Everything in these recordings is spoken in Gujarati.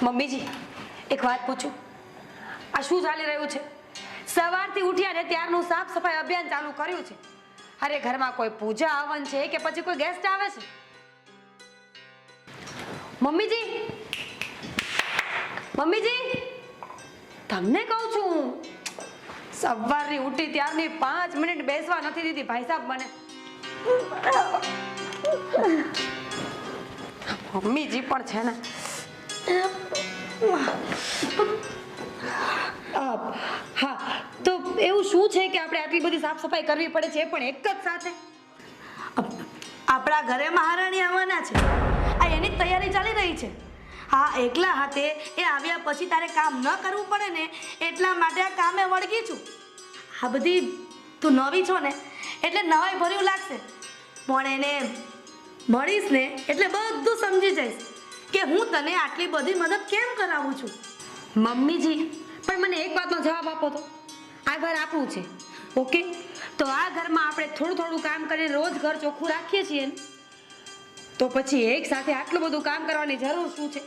મમ્મીજી, એક વાત પૂછું. આ શું ચાલી રહ્યું છે? સવારથી ઉઠ્યા ને ત્યારનું સાફ સફાઈ અભિયાન ચાલુ કર્યું છે. અરે ઘરમાં કોઈ પૂજા હવન છે કે પછી કોઈ ગેસ્ટ આવે છે? મમ્મીજી મમ્મીજી, તમને કહું છું સવારની ઉઠી ત્યારની પાંચ મિનિટ બેસવા નથી દીધી ભાઈ સાહેબ મને. મમ્મીજી પણ છે ને હા, તો એવું શું છે કે આપણે આટલી બધી સાફ સફાઈ કરવી પડે છે પણ એક જ સાથે? આપણા ઘરે મહારાણી આવવાના છે. આ એની જ તૈયારી ચાલી રહી છે. હા, એકલા હાથે એ આવ્યા પછી તારે કામ ન કરવું પડે ને એટલા માટે આ કામે વળગી છું. આ બધી, તું નવી છો ને, એટલે નવાઈ ભર્યું લાગશે. પણ એને મળીશ ને એટલે બધું સમજી જઈશ. કે હું તને આટલી બધી મદદ કેમ કરાવું છું? મમ્મીજી, પણ મને એક વાતનો જવાબ આપો તો. આ ઘર આપણું છે, ઓકે? તો આ ઘરમાં આપણે થોડું થોડું કામ કરીને રોજ ઘર ચોખ્ખું રાખીએ છીએ ને, તો પછી એક સાથે આટલું બધું કામ કરવાની જરૂર શું છે?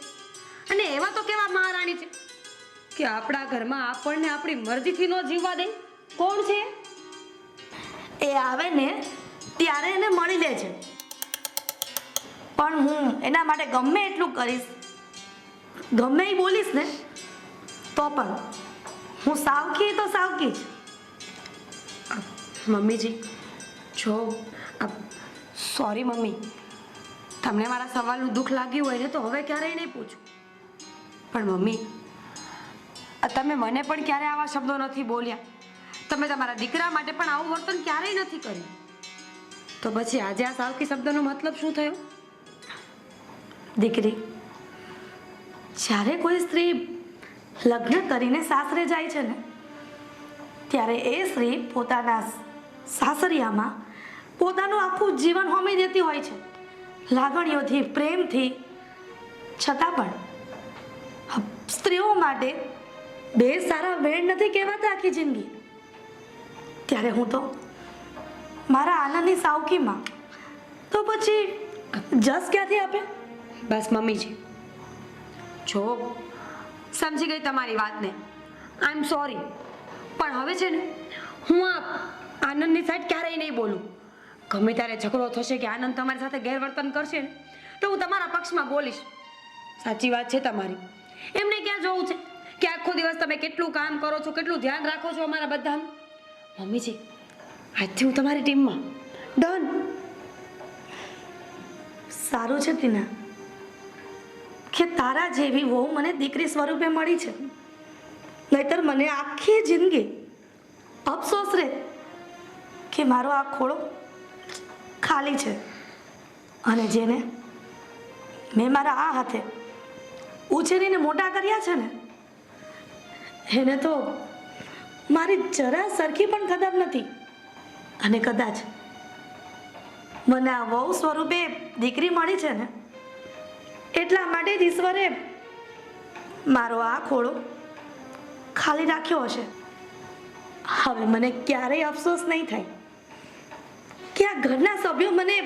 અને એવા તો કેવા મહારાણી છે કે આપણા ઘરમાં આપણને આપણી મરજીથી ન જીવવા દે? કોણ છે? એ આવે ને, ત્યારે એને મળી લેજે પણ હું એના માટે ગમે એટલું કરીશ. ગમે એ બોલીશ ને, તો પણ હું સાવકી તો સાવકી જ. મમ્મીજી, જો સોરી મમ્મી, તમને મારા સવાલનું દુઃખ લાગ્યું હોય ને તો હવે ક્યારેય નહીં પૂછું. પણ મમ્મી તમે મને પણ ક્યારે આવા શબ્દો નથી બોલ્યા. તમે તમારા દીકરા માટે પણ આવું વર્તન ક્યારેય નથી કર્યું. તો પછી આજે આ સાવકી શબ્દનો મતલબ શું થયો? દીકરી, જ્યારે કોઈ સ્ત્રી લગ્ન કરીને સાસરે જાય છે ને, ત્યારે એ સ્ત્રી પોતાના સાસરિયામાં પોતાનું આખું જીવન હોમી દેતી હોય છે. લાગણીઓથી, પ્રેમથી, છતાં પણ સ્ત્રીઓ માટે બે સારા વેણ નથી કહેવાતા આખી જિંદગી. ત્યારે હું તો મારા આનંદની સાવકીમાં તો પછી જસ ક્યાંથી આપે? બસ મમ્મીજી જો. સમજી ગઈ તમારી વાતને. આઈ એમ સોરી પણ હવે છે ને, હું આ આનંદની સાઈડ ક્યારેય નહીં બોલું. ગમે ત્યારે ઝઘડો થશે કે આનંદ તમારી સાથે ગેરવર્તન કરશે ને, તો હું તમારા પક્ષમાં બોલીશ. સાચી વાત છે તમારી. એમને ક્યાં જોવું છે કે આખો દિવસ તમે કેટલું કામ કરો છો, કેટલું ધ્યાન રાખો છો અમારા બધાનું? મમ્મીજી આજથી હું તમારી ટીમમાં. ડન સારું છે ટીના. કે તારા જેવી વહુ મને દીકરી સ્વરૂપે મળી છે. નહીતર મને આખી જિંદગી અફસોસ રહે કે મારો આ ખોળો ખાલી છે અને જેને મેં મારા આ હાથે ઉછેરીને મોટા કર્યા છે ને, એને તો મારી જરા સરખી પણ કદર નથી. અને કદાચ મને આ વહુ સ્વરૂપે દીકરી મળી છે ને એટલા માટે જ ઈશ્વરે મારો આ ખોળો ખાલી રાખ્યો હશે. હવે મને ક્યારેય અફસોસ નહીં થાય. કે આ ઘરના સભ્યો મને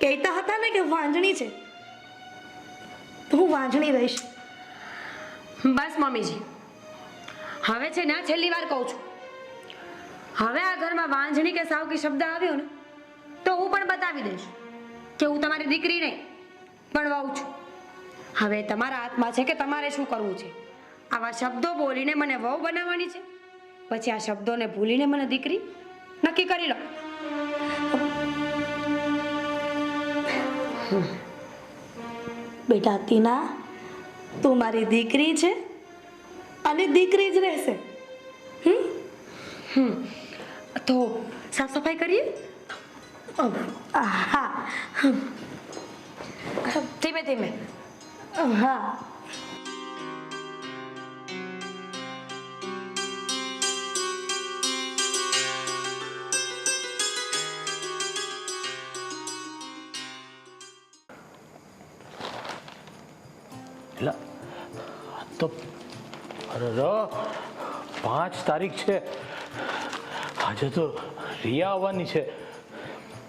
કહેતા હતા ને કે વાંજણી છે. તો હું વાંજણી રહીશ. બસ મમ્મીજી. હવે છે ને છેલ્લી વાર કહું છું. હવે આ ઘરમાં વાંજણી કે સાવકી શબ્દ આવ્યો ને, તો હું પણ બતાવી દઈશ કે હું તમારી દીકરી નહીં પણ વહુ છું. હવે તમારા હાથમાં છે કે તમારે શું કરવું છે? આવા શબ્દો બોલીને મને વહુ બનાવવાની છે? પછી આ શબ્દોને ભૂલીને મને દીકરી નક્કી કરી લો. બેટા તીના તું મારી દીકરી છે અને દીકરી જ રહેશે. તો સાફ સફાઈ કરીએ? હા. ધીમે ધીમે. હા એટલે તો, અરે પાંચ તારીખ છે. આજે તો રિયા આવવાની છે.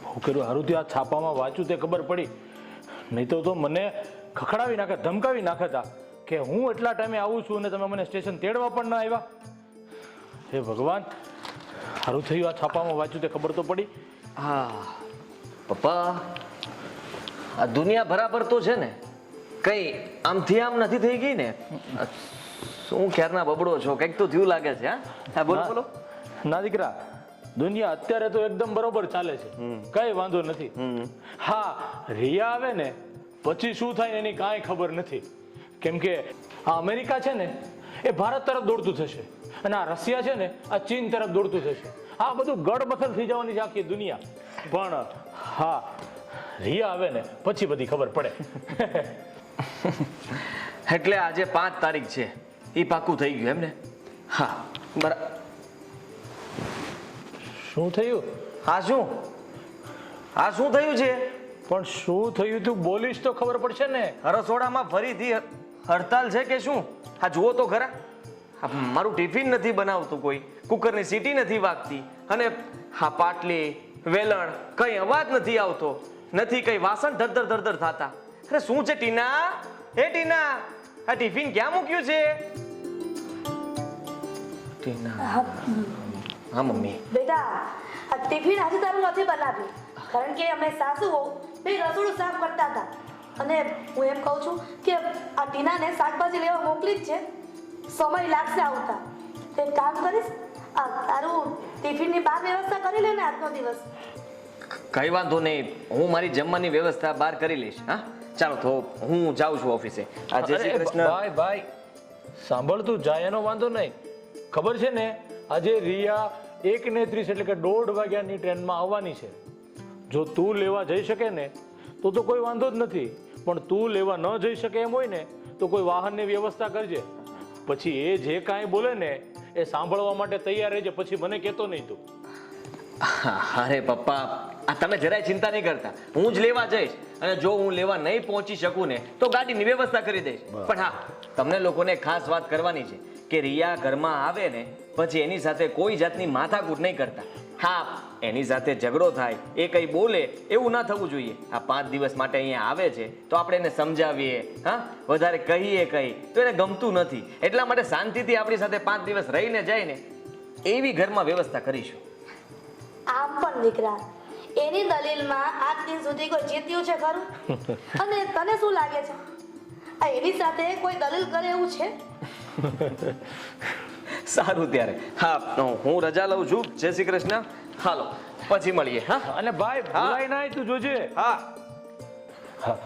હું કર્યું હારું થયું, આ છાપામાં વાંચું તે ખબર પડી. નહીં તો મને ખખડાવી નાખે ધમકાવી નાખતા કે હું એટલા ટાઈમે આવું છું અને તમે મને સ્ટેશન તેડવા પણ ના આવ્યા? હે ભગવાન સારું થયું આ છાપામાં વાંચ્યું તે ખબર તો પડી. હા પપ્પા આ દુનિયા બરાબર તો છે ને કઈ આમથી આમ નથી થઈ ગઈ ને? શું ક્યારના બબડો છો? કંઈક તો થયું લાગે છે હા? બોલો બોલો. ના દીકરા દુનિયા અત્યારે તો એકદમ બરોબર ચાલે છે. કઈ વાંધો નથી. હા રિયા આવે ને પછી શું થાય એની કાંઈ ખબર નથી. કેમ કે આ અમેરિકા છે ને એ ભારત તરફ દોડતું થશે અને આ રશિયા છે ને આ ચીન તરફ દોડતું થશે. આ બધું ગડબથલ થઈ જવાની છે આખી દુનિયા. પણ હા રિયા આવે ને પછી બધી ખબર પડે. એટલે આજે પાંચ તારીખ છે. એ પાકું થઈ ગયું એમ ને હા બરાબર શું થયું? આ શું? આ શું થયું છે? પણ શું થયું તું બોલીશ તો ખબર પડશે ને. રસોડામાં ફરીથી હડતાલ છે કે શું? આ જુઓ તો ખરા. મારું ટિફિન નથી બનાવતું કોઈ. કુકરની સીટી નથી વાગતી. અને હા પાટલી વેલણ કઈ અવાજ નથી આવતો. નથી કઈ વાસણ ધરધર ધરધર થતા. અરે શું છે ટીના? હે ટીના? આ ટિફિન ક્યાં મૂક્યું છે? ટીના. હા મમ્મી. બેટા આ ટિફિન આજે તારું નથી બનાવ્યું. કારણ કે અમે સાસુ વહુ બે રસોડું સાફ કરતા હતા. અને હું એમ કહું છું કે આ ટીનાને શાકભાજી લેવા મોકલી જ છે. સમય લાગશે આવતા. તો એક કામ કરીશ આ તારું ટિફિનની બહાર વ્યવસ્થા કરી લે ને આજનો દિવસ. કઈ વાંધો નહીં. હું મારી જમવાની વ્યવસ્થા બહાર કરી લઈશ. હા? ચાલો તો હું જાઉં છું ઓફિસે. આ જય શ્રી કૃષ્ણ. ભાઈ ભાઈ સાંભળતું જાય એનો વાંધો નહીં. ખબર છે ને આજે રિયા એક ને ત્રીસ એટલે કે દોઢ વાગ્યાની ટ્રેનમાં આવવાની છે. જો તું લેવા જઈ શકે ને તો તો કોઈ વાંધો જ નથી. પણ તું લેવા ન જઈ શકે એમ હોય ને તો કોઈ વાહનની વ્યવસ્થા કરજે. પછી એ જે કાંઈ બોલે ને એ સાંભળવા માટે તૈયાર રહેજે. પછી મને કહેતો નહીં તું. હા, અરે પપ્પા આ તમે જરાય ચિંતા નહીં કરતા. હું જ લેવા જઈશ. અને જો હું લેવા નહીં પહોંચી શકું ને તો ગાડીની વ્યવસ્થા કરી દઈશ. પણ હા તમને લોકોને ખાસ વાત કરવાની છે કે રિયા ઘરમાં આવે ને પછી એની સાથે કોઈ જાતની માથાકૂટ નહીં કરતા. હા એની સાથે ઝઘડો થાય એ કંઈ બોલે એવું ના થવું જોઈએ. આ પાંચ દિવસ માટે અહીંયા આવે છે તો આપણે એને સમજાવીએ હા? વધારે કહીએ કંઈ તો એને ગમતું નથી. એટલા માટે શાંતિથી આપણી સાથે પાંચ દિવસ રહીને જાય ને એવી ઘરમાં વ્યવસ્થા કરીશું. આમ પણ દીકરા એની દલીલમાં આજ દિન સુધી કોઈ જીત્યું છે ખરું? અને તને શું લાગે છે? આ એની સાથે કોઈ દલીલ કરે એવું છે? સારું ત્યારે. હા હું રજા લઉં છું. જય શ્રી કૃષ્ણ. હાલો પછી મળીએ હા? અને ભાઈ ભૂલાય ના તું જોજે. હા. હા,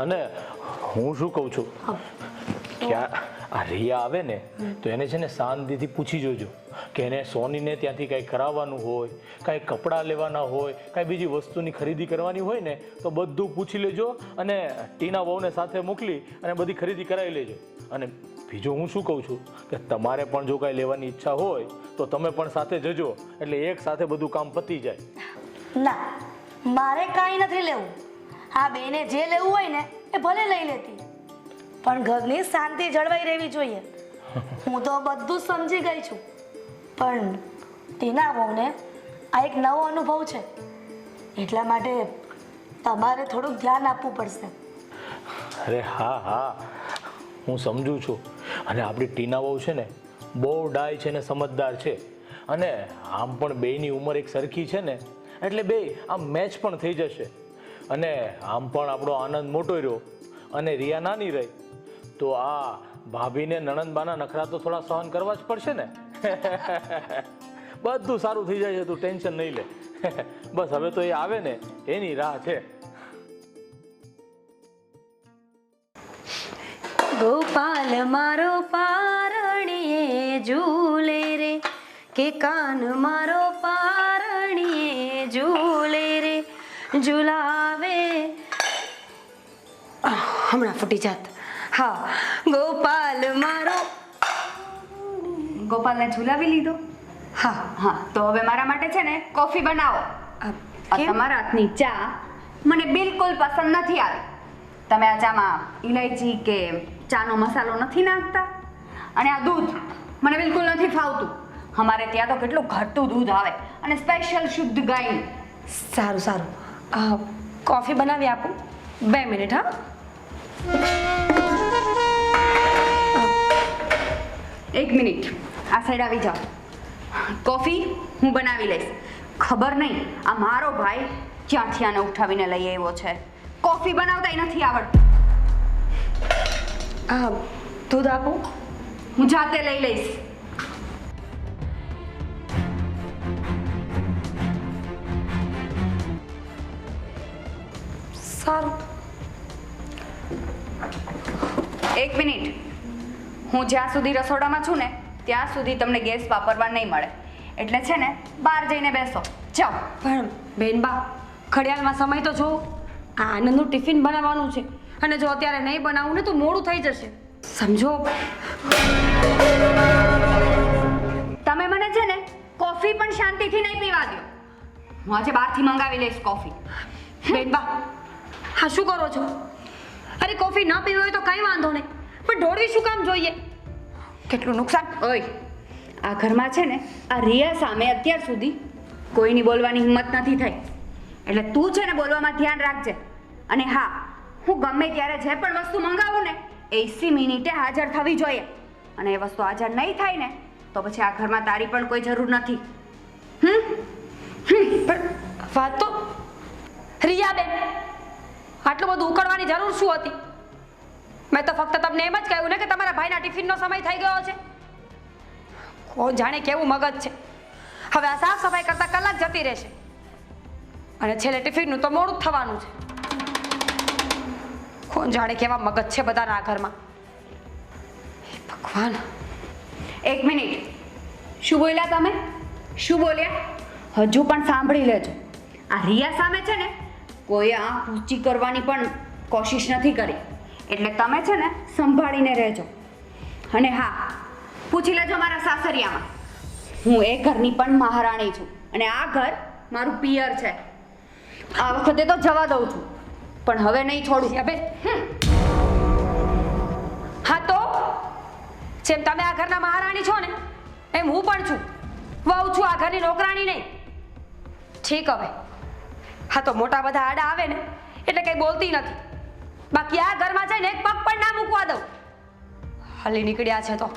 અને હું શું કહું છું? કે આ આ રિયા આવે ને તો એને છે ને શાંતિથી પૂછી જોજો. કે એને સોનીને ત્યાંથી કાંઈ કરાવવાનું હોય કાંઈ કપડાં લેવાના હોય કાંઈ બીજી વસ્તુની ખરીદી કરવાની હોય ને તો બધું પૂછી લેજો અને ટીના વહુને સાથે મોકલી અને બધી ખરીદી કરાવી લેજો. અને બીજું હું શું કહું છું કે તમારે પણ જો કાંઈ લેવાની ઈચ્છા હોય તો તમે પણ સાથે જજો. એટલે એક સાથે બધું કામ પતી જાય. ના મારે કાંઈ નથી લેવું. હા બેને જે લેવું હોય ને એ ભલે લઈ લેતી. પણ ઘરની શાંતિ જળવાઈ રહેવી જોઈએ. હું તો બધું સમજી ગઈ છું. પણ તેના વહુને આ એક નવો અનુભવ છે. એટલા માટે તમારે થોડુંક ધ્યાન આપવું પડશે. અરે હા હા. હું સમજુ છું. અને આપણી ટીના બહુ છે ને, બહુ ડાય છે ને સમજદાર છે. અને આમ પણ બેયની ઉંમર એક સરખી છે ને, એટલે બે આમ મેચ પણ થઈ જશે. અને આમ પણ આપણો આનંદ મોટો રહ્યો. અને રિયા નાની રહી. તો આ ભાભીને નણંદબાના નખરા તો થોડા સહન કરવા જ પડશે ને? બધું સારું થઈ જાય છે, તું ટેન્શન નહીં લે. બસ હવે તો એ આવે ને, એની રાહ છે. ગોપાલ મારો પારણીએ ઝૂલે રે. કે કાન મારો પારણીએ ઝૂલે રે. ઝુલાવે. હમણાં ફૂટી જાત. હા ગોપાલ મારો. ગોપાલને ઝુલાવી લીધો? હા. હા તો હવે મારા માટે છે ને કોફી બનાવો. તમારા હાથની ચા મને બિલકુલ પસંદ નથી આવી. તમે આ ચામાં ઇલાયચી કે ચાનો મસાલો નથી નાખતા. અને આ દૂધ મને બિલકુલ નથી ફાવતું. અમારે ત્યાં તો કેટલું ઘટતું દૂધ આવે. અને સ્પેશિયલ શુદ્ધ ગાયનું સારું સારું. કોફી બનાવી આપું. બે મિનિટ હા? એક મિનિટ. આ સાઈડ આવી જાઓ. કોફી હું બનાવી લઈશ. ખબર નહીં આ મારો ભાઈ ક્યાંથી આને ઉઠાવીને લઈ આવ્યો છે. કોફી બનાવતાય નથી આવડતું. આ, દૂધ આપો? હું જાતે લઈ લઈશ. સારું. એક મિનિટ. હું જ્યાં સુધી રસોડામાં છું ને, ત્યાં સુધી તમને ગેસ વાપરવા નહીં મળે. એટલે છે ને, બહાર જઈને બેસો. જાઓ. પણ બેનબા, ઘડિયાળમાં સમય તો જો આ આનંદનું ટિફિન બનાવવાનું છે. અને જો અત્યારે નહીં બનાવું ને તો મોડું થઈ જશે. સમજો? તમે મને છે ને કોફી પણ શાંતિથી નહીં પીવા દો. હું આજે બહારથી મંગાવી લઈશ કોફી. બેનબા હા, શું કરો છો? અરે, કોફી ન પીવી હોય તો કંઈ વાંધો નહીં, પણ ઢોળવી શું કામ જોઈએ? કેટલું નુકસાન? ઓય, આ ઘરમાં છે ને, આ રિયા સામે અત્યાર સુધી કોઈની બોલવાની હિંમત નથી થઈ. એટલે તું છે ને બોલવામાં ધ્યાન રાખજે. અને હા હું ગમે ત્યારે જે પણ વસ્તુ મંગાવું ને એસી મિનિટે હાજર થવી જોઈએ. અને એ વસ્તુ હાજર નહીં થાય ને, તો પછી આ ઘરમાં તારી પણ કોઈ જરૂર નથી. પણ વાત તો રિયા બેન આટલું બધું ઉકળવાની જરૂર શું હતી? મેં તો ફક્ત તમને એમ જ કહ્યું ને કે તમારા ભાઈના ટિફિનનો સમય થઈ ગયો છે. કોણ જાણે કેવું મગજ છે. હવે આ સાફ સફાઈ કરતા કલાક જતી રહેશે. અને છેલ્લે ટિફિનનું તો મોડું જ થવાનું છે. કોણ જાણે કેવા મગજ છે બધાના ઘરમાં. ભગવાન. એક મિનિટ. શું બોલ્યા તમે? શું બોલ્યા? હજુ પણ સાંભળી લેજો. આ રિયા સામે છે ને, કોઈ આંખ ઊંચી કરવાની પણ કોશિશ નથી કરી. એટલે તમે છે ને, સંભાળીને રહેજો. અને હા, પૂછી લેજો મારા સાસરિયામાં. હું એ ઘરની પણ મહારાણી છું. અને આ ઘર મારું પિયર છે. આ વખતે તો જવા દઉં છું. પણ હવે નહીં છોડું અબે હા તો? જેમ તમે આ ઘરના મહારાણી છો ને એમ હું પણ છું. વહુ છું આ ઘરની નોકરાણી નહીં. ઠીક હવે. હા તો મોટા બધા આડા આવે ને એટલે કંઈ બોલતી નથી. બાકી આ ઘરમાં જઈને એક પગ પણ ના મૂકવા દઉં. હાલી નીકળ્યા છે તો.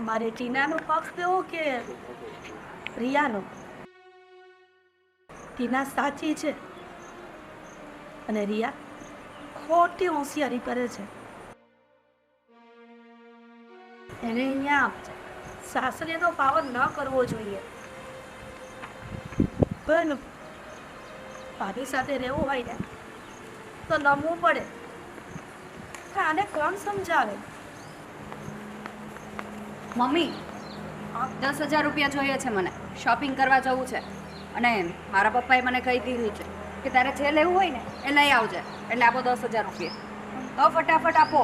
મારે ટીનાનો પક્ષ લેવો કે રિયાનો? ટીના સાચી છે. અને રિયા ખોટી હોશિયારી કરે છે. એને અહીંયા સાસરીનો પાવર ન કરવો જોઈએ. પણ ભાભી સાથે રહેવું હોય ને, તો નમવું પડે. આને કોણ સમજાવે? મમ્મી દસ હજાર રૂપિયા જોઈએ છે મને. શોપિંગ કરવા જવું છે. અને મારા પપ્પાએ મને કહી દીધું છે કે તારે જે લેવું હોય ને એ લઈ આવજે. એટલે આપો દસ હજાર રૂપિયા. તો ફટાફટ આપો.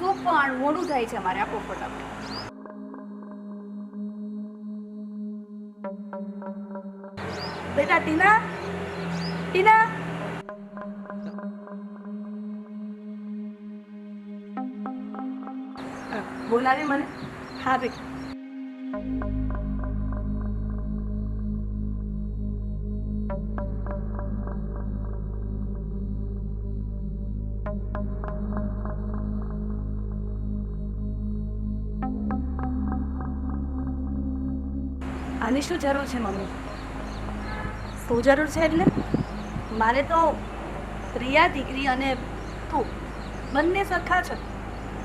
તું પણ મોડું થાય છે મારે, આપો ફટાફટ. બેટા, ટીના? ટીના? બોલાવી મને? હા બેટા આની શું જરૂર છે મમ્મી? શું જરૂર છે એટલે? મારે તો રિયા દીકરી અને તું બંને સરખા છે.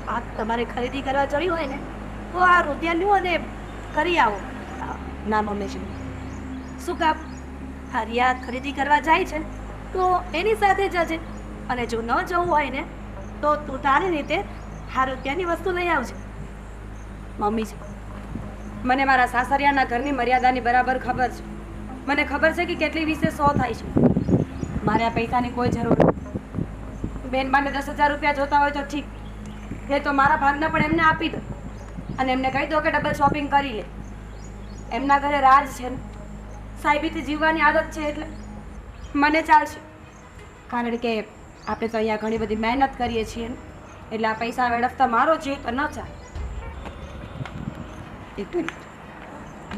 આ તમારે ખરીદી કરવા જવી હોય ને, તો આ રૂપિયા લ્યો અને કરી આવો. ના, મમ્મીજી. શું કામ? હરિયા રિયા ખરીદી કરવા જાય છે, તો એની સાથે જજે અને જો ન જવું હોય ને, તો તું તારી રીતે હા રૂપિયાની વસ્તુ લઈ આવજે. મમ્મીજી, મને મારા સાસરિયાના ઘરની મર્યાદાની બરાબર ખબર છે. મને ખબર છે કે કેટલી વિશે સો થાય છે. મારે આ પૈસાની કોઈ જરૂર નથી. બેન, મને દસ હજાર રૂપિયા જોતા હોય તો ઠીક. એ તો મારા ભાગના પણ એમને આપી દો. અને એમને કહી દો કે ડબલ શોપિંગ કરી લે. એમના ઘરે રાજ છે ને. સાહેબીથી જીવવાની આદત છે એટલે મને ચાલશે. કારણ કે આપણે તો અહીંયા ઘણી બધી મહેનત કરીએ છીએ એટલે આ પૈસા વેડફતા મારો છે તો ન ચાલે. એક મિનિટ.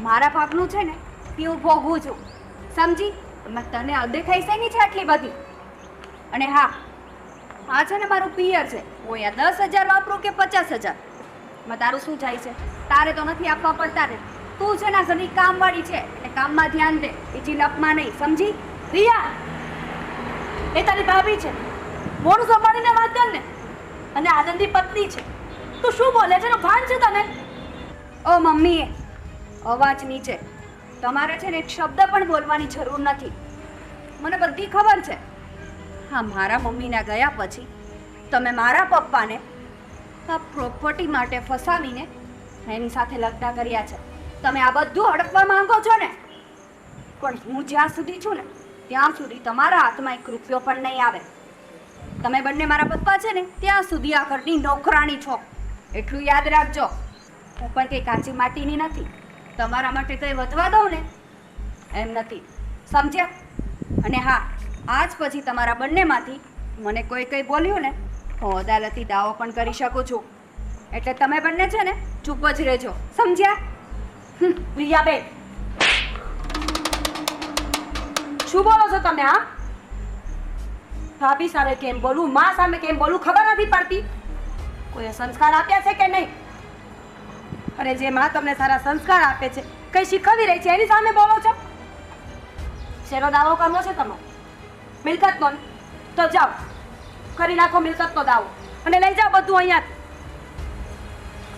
મારા ભાગનું છે ને તે હું ભોગવું છું. સમજી? તને અદેખાઈ શેની છે આટલી બધી? અને હા આ છે ને મારું પિયર છે. હું અહીંયા દસ હજાર વાપરું કે પચાસ હજાર? માં તારું શું જાય છે? તારે તો નથી આપવા પડતા ને તું છે ને સની કામવાળી છે. એટલે કામમાં ધ્યાન દે. એ ચીનપમાં નહીં, સમજી? રિયા! એ તારી ભાભી છે. મોડું સંભાળીને વાત કર ને. અને આનંદી પત્ની છે. તું શું બોલે છે? ભાન છે તને? ઓ મમ્મી અવાજ નીચે. તમારે છે ને એક શબ્દ પણ બોલવાની જરૂર નથી. મને બધી ખબર છે. હા મારા મમ્મીના ગયા પછી તમે મારા પપ્પાને આ પ્રોપર્ટી માટે ફસાવીને એની સાથે લગ્ન કર્યા છે. તમે આ બધું હડપવા માંગો છો ને? પણ હું જ્યાં સુધી છું ને, ત્યાં સુધી તમારા હાથમાં એક રૂપિયો પણ નહીં આવે. તમે બંને મારા પપ્પા છે ને, ત્યાં સુધી આ ઘરની નોકરાણી છો. એટલું યાદ રાખજો. હું પણ કંઈ કાચી માટીની નથી. તમારા માટે કંઈ વધવા દઉં ને? એમ નથી. સમજ્યા? અને હા આજ પછી તમારા બંનેમાંથી મને કોઈ કંઈ બોલ્યું ને, હું અદાલતી દાવો પણ કરી શકું છું. એટલે તમે બંને છે ને, ચૂપ જ રહેજો. સમજ્યા? રિયાબેન શું બોલો છો તમે, હા? ભાભી સામે કેમ બોલું, માં સામે કેમ બોલું ખબર નથી પડતી. કોઈ સંસ્કાર આપ્યા છે કે નહીં? અને જે માં તમને સારા સંસ્કાર આપે છે, કઈ શીખવી રહી છે, એની સામે બોલો છો? શેનો દાવો કરવો છે તમારે? મિલકતનો ને? તો જાઓ. કરી નાખો મિલકતનો દાવો. અને લઈ જાઓ બધું અહીંયા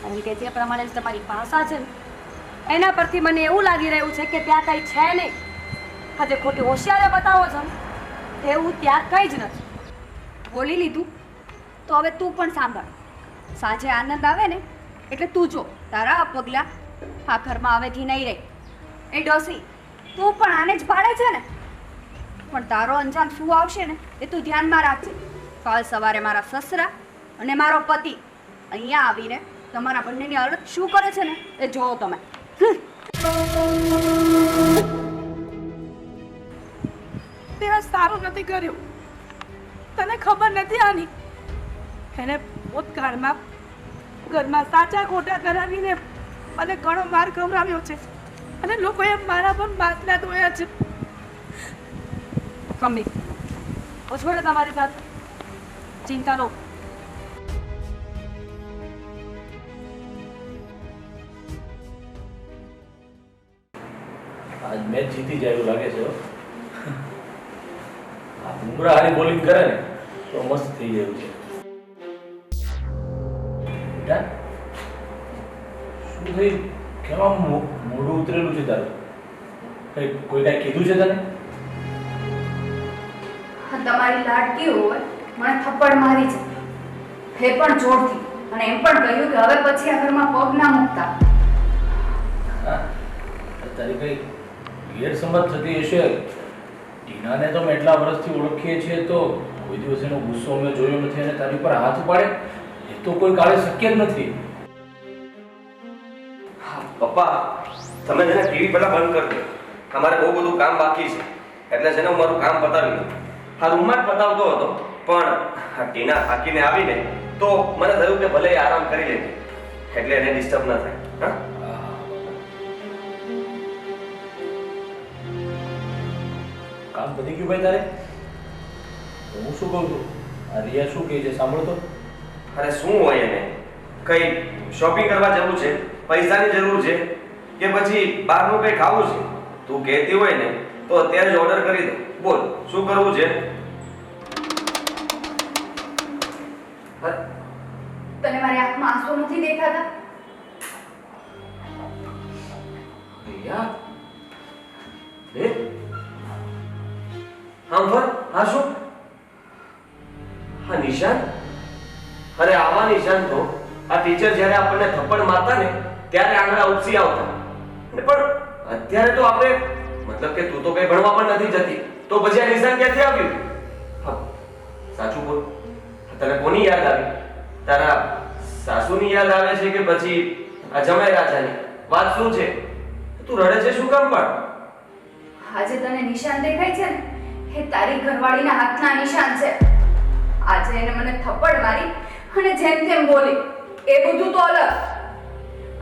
કારણ કે જે પ્રમાણે તમારી ભાષા છે ને, એના પરથી મને એવું લાગી રહ્યું છે કે ત્યાં કંઈ છે નહીં. આજે ખોટી હોશિયારી બતાવો છો એવું ત્યાં કંઈ જ નથી. બોલી લીધું. તો હવે તું પણ સાંભળ. સાંજે આનંદ આવે ને, એટલે તું જો, તારા પગલાં આ ઘરમાં હવેથી નહીં રહે. એ ડોસી, તું પણ આને જ ભાડે છે ને? પણ તારો અંજામ શું આવશે ને એ તું ધ્યાનમાં રાખજે. કાલ સવારે મારા સસરા અને મારો પતિ અહીંયા આવીને તમારા બંનેની હાલત શું કરે છે ને એ જોવો તમે. તે સારું નથી કર્યું. તને ખબર નથી આની? એને ભૂતકાળમાં ઘરમાં સાચા ખોટા કરાવીને મને ઘણો માર ખવડાવ્યો છે. અને લોકોએ મારા પર માટલા ધોયા છે. મમ્મી પૂછવું તમારી સાથે. ચિંતા નો. આજ મેચ જીતી જાય એવું લાગે છે આ બુમરા હારી બોલિંગ કરે ને, તો મસ્ત થઈ જાય છે. બેટા, શું થયું? કેવા મોઢું ઉતરેલું છે તારું? કોઈ કાંઈ કીધું છે તને? તમારી લાડકી હોય મને થપ્પડ મારી છે. એ પણ જોરથી. અને એમ પણ કહ્યું કે હવે પછી આ ઘરમાં પગ ના મૂકતા. હા. તારી કઈ ગેરસમજ થતી હશે? ટીનાને તો અમે એટલા વર્ષથી ઓળખીએ છીએ તો કોઈ દિવસ એનો ગુસ્સો અમે જોયો નથી અને તારી પર હાથ પાડે એ તો કોઈ કાળે શક્ય જ નથી. પપ્પા તમે જેને ટીવી પહેલાં બંધ કરી દો. અમારે બહુ બધું કામ બાકી છે. એટલે છે ને હું મારું કામ પતાવી લઉં. આ રૂમમાં જ બતાવતો હતો. પણ ટીના થાકીને આવીને તો મને થયું કે ભલે આરામ કરી લે એટલે એને ડિસ્ટર્બ ન થાય. હા? કામ પતી ગયું ભાઈ તારે? હું શું કહું છું? આ રિયા શું કહે છે? સાંભળતો અરે શું હોય એને? કઈ શોપિંગ કરવા જવું છે? પૈસાની જરૂર છે? કે પછી બહારનું કંઈ ખાવું છે? તું કહેતી હોય ને તો અત્યારે જ ઓર્ડર કરી દે. બોલ શું કરવું છે? તને મારી આંખમાં આંસુ નથી દેખાતા? એ શું? હા નિશાન? અરે આવા નિશાન તો આ ટીચર જ્યારે આપણને થપ્પડ મારતા ને ત્યારે આંગળા ઉપસી આવતા. પણ અત્યારે તો આપણે મતલબ કે તું તો કઈ ભણવા પણ નથી જતી. તો પછી આ નિશાન ક્યાંથી આવ્યું? સાચું બોલ. તને કોની યાદ આવી? તારા સાસુની યાદ આવે છે કે પછી આ જમાઈ રાજાની? વાત શું છે? તું રડે છે શું કામ પણ? આજે તને નિશાન દેખાય છે ને? એ તારી ઘરવાળીના હાથના નિશાન છે. આજે એને મને થપ્પડ મારી અને જેમ તેમ બોલી. એ બધું તો અલગ.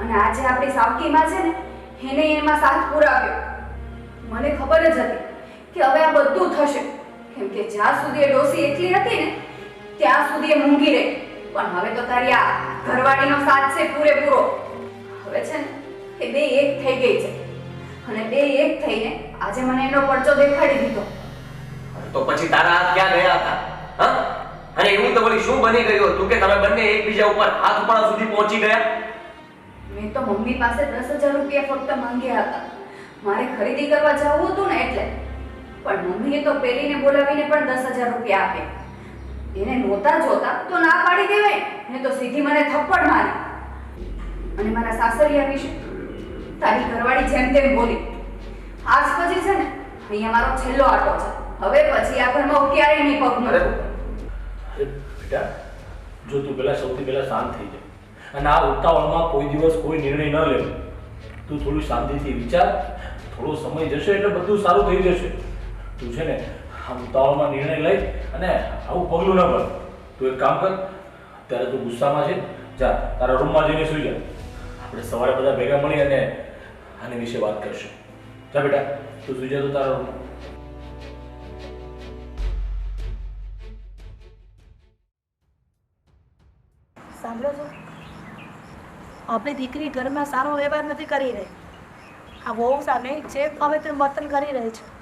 અને આજે આપણી સાવકીમાં છે ને, એને એમાં સાથ પુરાવ્યો. મને ખબર જ હતી. કે હવે આ બધું થશે. કેમ કે જ્યાં સુધી એ ડોસી એકલી હતી ને ત્યાં સુધી એ મૂંગી રહી. પણ હવે તો તારી આ ઘરવાળીનો સાથ છે પૂરેપૂરો. હવે છે ને એ બે એક થઈ ગઈ છે. અને બે એક થઈને આજે મને એનો પડચો દેખાડી દીધો. તો પછી તારા હાથ ક્યાં ગયા હતા? હા? અને એવું તો વળી શું બની ગયું હતું કે તમે બંને એકબીજા ઉપર હાથ ઉપાડવા સુધી પહોંચી ગયા? મેં તો મમ્મી પાસે દસ હજાર રૂપિયા ફક્ત માંગ્યા હતા. મારે ખરીદી કરવા જવું હતું ને એટલે પણ મમ્મીએ તો પેલીને બોલાવીને પણ દસ હજાર રૂપિયા આપે. એને નહોતા જોતા, તો ના પાડી દેવાય. ને તો સીધી મને થપ્પડ મારી. અને મારા સાસરિયા વિશે તારી ઘરવાળી જેમ તેમ બોલી, આજ પછી છે ને, અહીંયા મારો છેલ્લો આટો છે. હવે પછી આ ઘરમાં ક્યારેય નહીં પગ બેટા, જો તું પેલા સૌથી પહેલાં શાંત થઈ જાય અને આ ઉતાવળમાં કોઈ દિવસ કોઈ નિર્ણય ન લેવો તું થોડું શાંતિથી વિચાર, થોડો સમય જશે એટલે બધું સારું થઈ જશે. તું છે ને આમ ઉતાવળમાં નિર્ણય લઈ અને આવું પગલું ન ભર. તું એક કામ કર, અત્યારે તું ગુસ્સામાં છે, જા, તારા રૂમમાં જઈને સુઈ જા. આપણે સવારે બધા ભેગા મળી અને આની વિશે વાત કરશું. જા બેટા, તું સુઈ જા તો તારા રૂમમાં. સાંભળો છો? આપણી દીકરી ઘરમાં સારો વ્યવહાર નથી કરી રહી. આ વહુ સામે જે હવે તે વર્તન કરી રહી છે.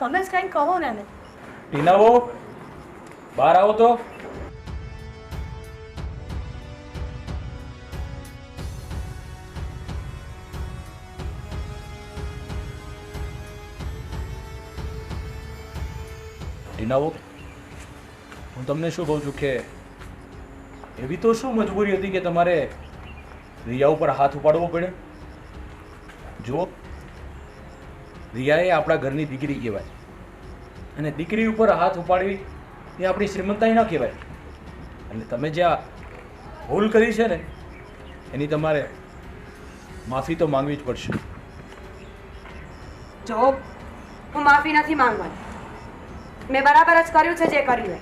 તમે જ કંઈ કહો ને એને. ટીનાવો, બહાર આવો તો. ટીનાવો, હું તમને શું કહું છું કે એવી તો શું મજબૂરી હતી કે તમારે રિયા ઉપર હાથ ઉપાડવો પડ્યો? જુઓ. રિયા એ આપણા ઘરની દીકરી કહેવાય. અને દીકરી ઉપર હાથ ઉપાડવી એ આપણી શ્રીમંતાઈ ન કહેવાય. અને તમે જે આ ભૂલ કરી છે ને, એની તમારે માફી તો માંગવી જ પડશે. જો, હું માફી નથી માંગવાની. મેં બરાબર જ કર્યું છે જે કર્યું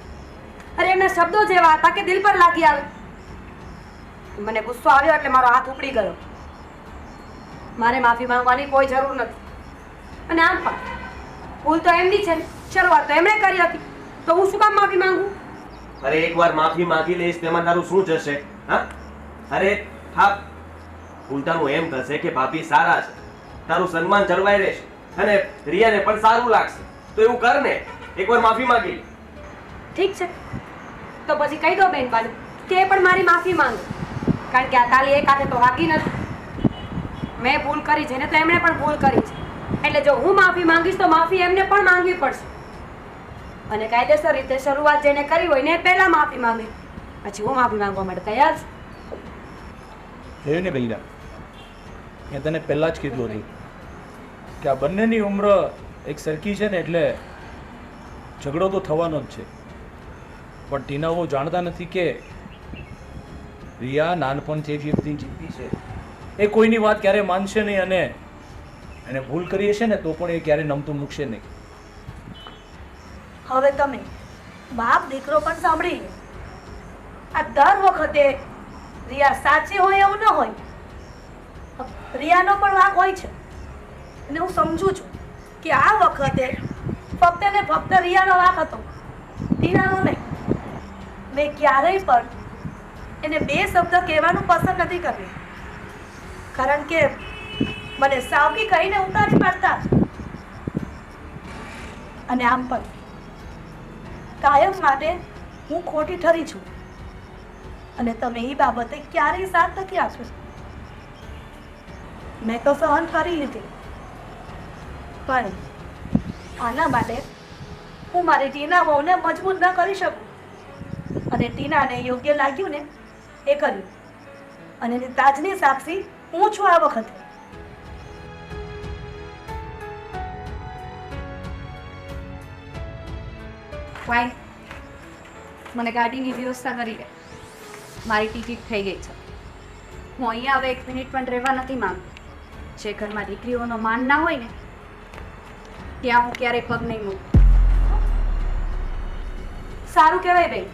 અરે, એમના શબ્દો જેવા હતા કે દિલ પર લાગી આવે. મને ગુસ્સો આવ્યો એટલે મારો હાથ ઉપડી ગયો. મારે માફી માંગવાની કોઈ જરૂર નથી. અને આમ પણ ભૂલ તો એમની છે. શરૂઆત તો એમણે કરી હતી. તો હું શું કામ માફી માંગુ? અરે એકવાર માફી માંગી લઈશ તેમાં તારું શું જશે? હા? અરે હા. ઉલટાનું એમ થશે કે ભાભી સારા છે. તારું સન્માન જળવાઈ રહેશે. અને રિયાને પણ સારું લાગશે. તો એવું કર ને. એકવાર માફી માંગી. ઠીક છે. તો પછી કહી દો બેન બાજુ કે એ પણ મારી માફી માંગે. કારણ કે આ તાલી એક હાથે તો વાગી નથી. મેં ભૂલ કરી છે ને તો એમણે પણ ભૂલ કરી છે. એટલે જો હું માફી માંગીશ તો માફી એમને પણ માંગવી પડશે. અને કાયદેસર રીતે શરૂઆત જેને કરી હોય ને પહેલા માફી માંગે. પછી હું માફી માંગવા માટે તૈયાર થયું ને બૈરા મેં તને પહેલાં જ કીધું હતું કે આ બંનેની ઉંમર એક સરખી છે ને એટલે ઝઘડો તો થવાનો જ છે. પણ ટીનાઓ જાણતા નથી કે રિયા નાનપણથી વ્યક્તિ જીતી છે. એ કોઈની વાત ક્યારે માનશે નહીં અને એને ભૂલ કરીએ છે ને, તો પણ એ ક્યારે નમતું મૂકશે નહીં. હવે તમે બાપ દીકરો પણ સાંભળી આ દર વખતે રિયા સાચી હોય એવું ન હોય. રિયાનો પણ વાંક હોય છે. અને હું સમજુ છું કે આ વખતે ફક્ત ને ફક્ત રિયાનો વાંક હતો. ટીનાનો નહીં. મેં ક્યારેય પણ એને બે શબ્દ કહેવાનું પસંદ નથી કર્યું. કારણ કે મને સાવકી કહીને ઉતારી પાડતા. અને આમ પણ. કાયમ માટે હું ખોટી ઠરી છું. અને તમે એ બાબતે ક્યારેય સાથ નથી આપ્યો મેં તો સહન કરી લીધી. પણ આના માટે હું મારી ટીના બહુને મજબૂર ન કરી શકું. અને ટીનાને યોગ્ય લાગ્યું ને એ કર્યું. અને તાજની સાક્ષી હું છું આ વખતે. ફાઇન મને ગાડીની વ્યવસ્થા કરી દે. મારી ટિકિટ થઈ ગઈ છે. હું અહીંયા હવે એક મિનિટ પણ રહેવા નથી માંગતી. જે ઘરમાં દીકરીઓનો માન ના હોય ને, ત્યાં હું ક્યારેય પગ નહીં મૂકું. સારું કહેવાય ભાઈ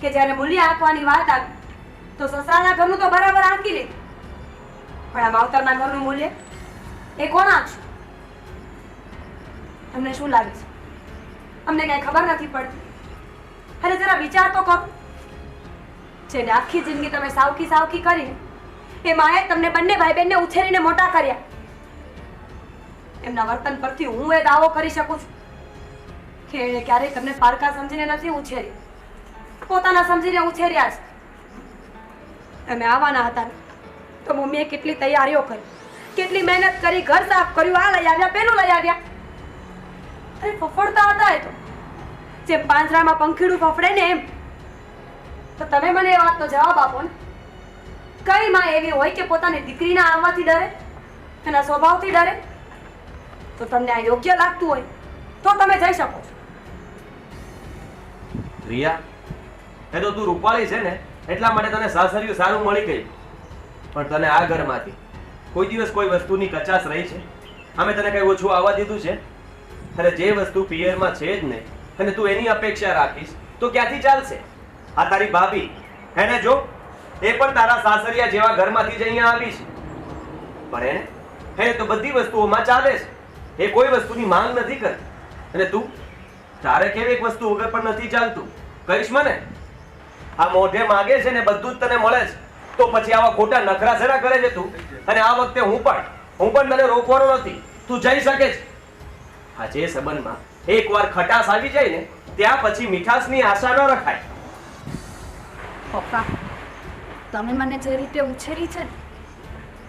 કે જ્યારે મૂલ્ય આપવાની વાત આવી, તો સસરાના ઘરનું તો બરાબર આંકી લીધું પણ આ માવતરના ઘરનું મૂલ્ય એ કોણ આંકશું? તમને શું લાગે છે? અમને કાંઈ ખબર નથી પડતી. અરે જરા વિચાર તો કરો. જેને આખી જિંદગી તમે સાવકી સાવકી કરી, એ માએ તમને બંને ભાઈ બહેનને ઉછેરીને મોટા કર્યા. એમના વર્તન પરથી હું એ દાવો કરી શકું છું કે એણે ક્યારેય તમને પારકા સમજીને નથી ઉછેરી પોતાના સમજીને ઉછેર્યા છે. અમે આવવાના હતા. તો મમ્મીએ કેટલી તૈયારીઓ કરી. કેટલી મહેનત કરી, ઘર સાફ કર્યું, આ લઈ આવ્યા, પેલું લઈ આવ્યા. અરે ફફડતા હતા એ તો. જેમ પાંજરામાં પંખીડું ફફડે ને એમ. તો તમે મને એ વાતનો જવાબ આપો ને. કઈ માં એવી હોય કે પોતાની દીકરીના આવવાથી ડરે એના સ્વભાવથી ડરે? તો તમને આ યોગ્ય લાગતું હોય તો તમે જઈ શકો છો. રિયા, એ તો તું રૂપાળી છે ને, એટલા માટે તને સાસરિયું સારું મળી ગયું. પણ તને આ ઘરમાંથી કોઈ દિવસ કોઈ વસ્તુની કચાશ રહી છે? અમે તને કઈ ઓછું આવવા દીધું છે? અને જે વસ્તુ પિયરમાં છે જ નહીં, અને તું એની અપેક્ષા રાખીશ, તો ક્યાંથી ચાલશે? આ તારી ભાભી હેને જો? એ પણ તારા સાસરિયા જેવા ઘરમાંથી જ અહીંયા આવી છે. પણ એને, હે તો બધી વસ્તુઓમાં ચાલે છે. એ કોઈ વસ્તુની માંગ નથી કરતી. અને તું, તારે કેવી એક વસ્તુ વગર પણ નથી ચાલતું? કહીશ મને? આ મોઢે માગે છે ને બધું જ તને મળે છે. તો પછી આવા ખોટા નખરા કરે છે તું? અને આ વખતે હું પણ હું પણ તને રોકવાનો નથી. તું જઈ શકે છે. આ જે સંબંધમાં એકવાર ખટાશ આવી જાય ને ત્યાં પછી મીઠાશની આશા ન રખાય. પપ્પા તમે મને જે રીતે ઉછેરી છે ને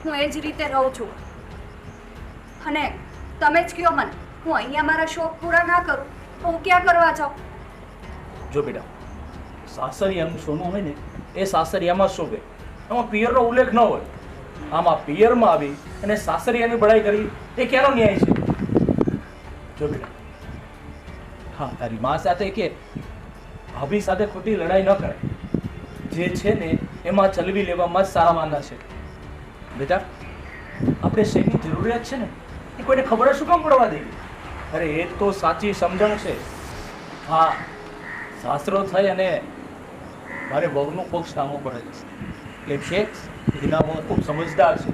હું એ જ રીતે રહું છું. અને તમે જ કહો મને હું અહીંયા મારા શોખ પૂરા ના કરું તો હું ક્યાં કરવા જાઉં? જો બેટા સાસરિયાનું સોનું હોય ને એ સાસરિયામાં શોભે. એમાં પિયરનો ઉલ્લેખ ન હોય. આમાં પિયરમાં આવી અને સાસરિયાની બડાઈ કરી એ ક્યાંનો ન્યાય છે? જો બેટા હા, તારી મા સાથે કે ભાભી સાથે ખોટી લડાઈ ન કરે. જે છે ને એમાં ચલવી લેવામાં જ સારા માના છે. બેટા, આપણે શેની જરૂરિયાત છે ને, એ કોઈને ખબર શું કામ પડવા દેવી? અરે, એ તો સાચી સમજણ છે. હા, સાસરો થઈ અને મારે વહુનો પક્ષ સામો પડે છે. એટલે એના વહુ ખૂબ સમજદાર છે.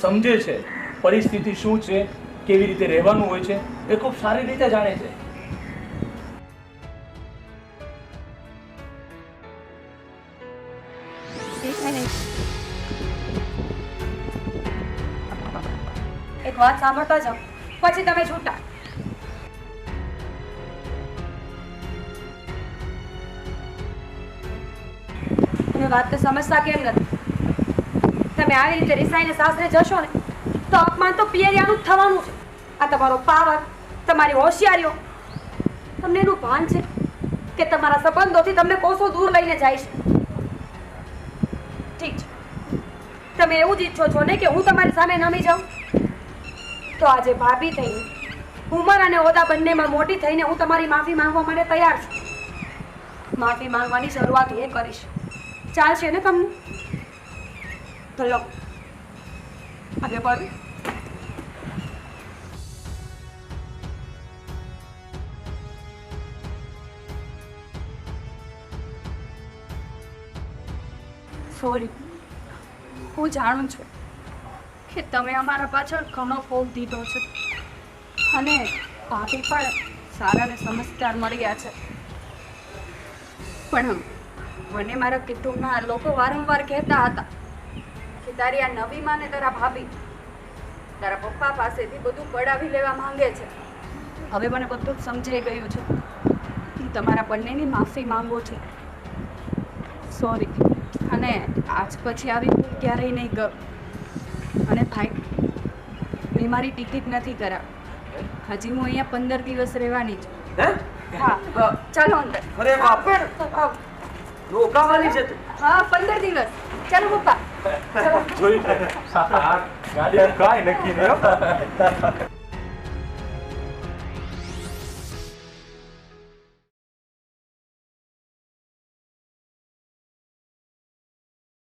સમજે છે, પરિસ્થિતિ શું છે કેવી રીતે રહેવાનું હોય છે, એ ખૂબ સારી રીતે જાણે છે. એક વાત સાંભળતા જાઓ, પછી તમે છૂટા. તમે વાત તો સમજતા કેમ નથી? તમે આવી રીતે રિસાઈને સાસરે જશો ને તો અપમાન તો પિયરિયાનું જ થવાનું છે. આ તમારો પાવર, તમારી હોશિયારીઓ, તમને એનું ભાન છે કે તમારા સંબંધોથી તમને કોસો દૂર લઈને જાય છે. ઠીક છે. તમે એવું જ ઈચ્છો છો ને કે હું તમારી સામે નમી જાઉં? તો આજે ભાભી થઈને, ઉંમર અને હોદ્દા બંનેમાં મોટી થઈને હું તમારી માફી માંગવા માટે તૈયાર છું. માફી માંગવાની શરૂઆત એ કરીશ. ચાલશે ને તમને? તો લો. આગળ પર સોરી. હું જાણું છું કે તમે અમારા પાછળ ઘણો ફોગ દીધો છે. અને ભાભી પણ સારા અને સમજદાર મળ્યા છે. પણ મને મારા કુટુંબના લોકો વારંવાર કહેતા હતા કે તારી આ નવી માને તારા ભાભી તારા પપ્પા પાસેથી બધું પડાવી લેવા માંગે છે. હવે મને બધું સમજાઈ ગયું છે. હું તમારા બંનેની માફી માંગુ છું. સોરી. અને આજ પછી આવી ભૂલ ક્યારેય નહીં કરું અને ભાઈ મેં મારી ટિકિટ નથી કરાવી. હજી હું અહીંયા પંદર દિવસ રહેવાની છું. હા? ચાલો અંદર. અરે બાપ. હા, રોકાવાની છે હા પંદર દિવસ. ચાલો પપ્પા. જોઈ ગાડી કાંઈ નક્કી નહીં હો.